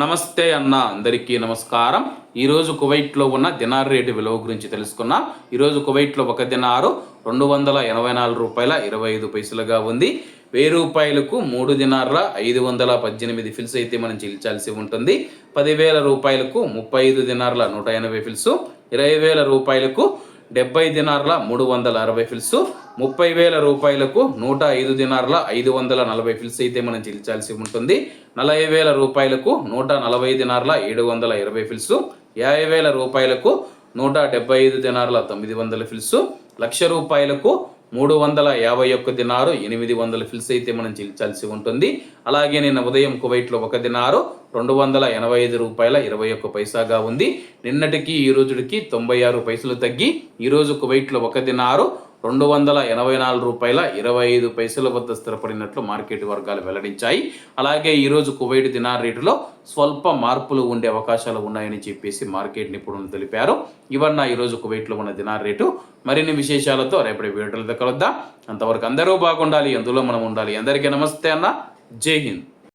నమస్తే అన్న అందరికీ నమస్కారం. ఈరోజు కువైట్లో ఉన్న దినార్ రేటు విలువ గురించి తెలుసుకున్నాం. ఈరోజు కువైట్లో ఒక దినారు రెండు వందల ఎనభై నాలుగు రూపాయల ఇరవై ఐదు పైసలుగా ఉంది. వెయ్యి రూపాయలకు మూడు దినార్ల ఐదు వందల పద్దెనిమిది ఫిల్స్ అయితే మనం చెల్లించాల్సి ఉంటుంది. పదివేల రూపాయలకు ముప్పై ఐదు దినార్ల నూట ఎనభై ఫిల్స్ ఇరవై వేల రూపాయలకు డెబ్బై దినార్ల మూడు వందల అరవై ఫిల్స్ ముప్పై వేల రూపాయలకు నూట ఐదు దినార్ల ఐదు వందల నలభై ఫిల్స్ అయితే మనం చెల్లించాల్సి ఉంటుంది. నలభై వేల రూపాయలకు నూట నలభై దినార్ల ఏడు వందల ఇరవై ఫిల్స్ యాభై వేల రూపాయలకు నూట డెబ్బై ఐదు దినార్ల తొమ్మిది వందల ఫిల్స్ లక్ష రూపాయలకు మూడు వందల యాభై ఒక్క దినారు ఎనిమిది వందల ఫిల్స్ అయితే మనం చెల్లించాల్సి ఉంటుంది. అలాగే నిన్న ఉదయం కువైట్లో ఒక దినారు రెండు వందల ఎనభై ఐదు రూపాయల ఇరవై ఒక్క పైసాగా ఉంది. నిన్నటికి ఈ రోజుకి తొంభై ఆరు పైసలు తగ్గి ఈరోజు కువైట్లో ఒక దినారు రెండు వందల ఎనభై నాలుగు రూపాయల ఇరవై ఐదు పైసల వద్ద స్థిరపడినట్లు మార్కెట్ వర్గాలు వెల్లడించాయి. అలాగే ఈరోజు కువైట్ దినార్ రేటులో స్వల్ప మార్పులు ఉండే అవకాశాలు ఉన్నాయని చెప్పేసి మార్కెట్ నిపుణులు తెలిపారు. ఇవన్న ఈరోజు కువైట్లో ఉన్న దినార్ రేటు మరిన్ని విశేషాలతో రేపటి వీడియోలతో కలుద్దాం. అంతవరకు అందరూ బాగుండాలి అందులో మనం ఉండాలి. అందరికీ నమస్తే అన్న. జై హింద్.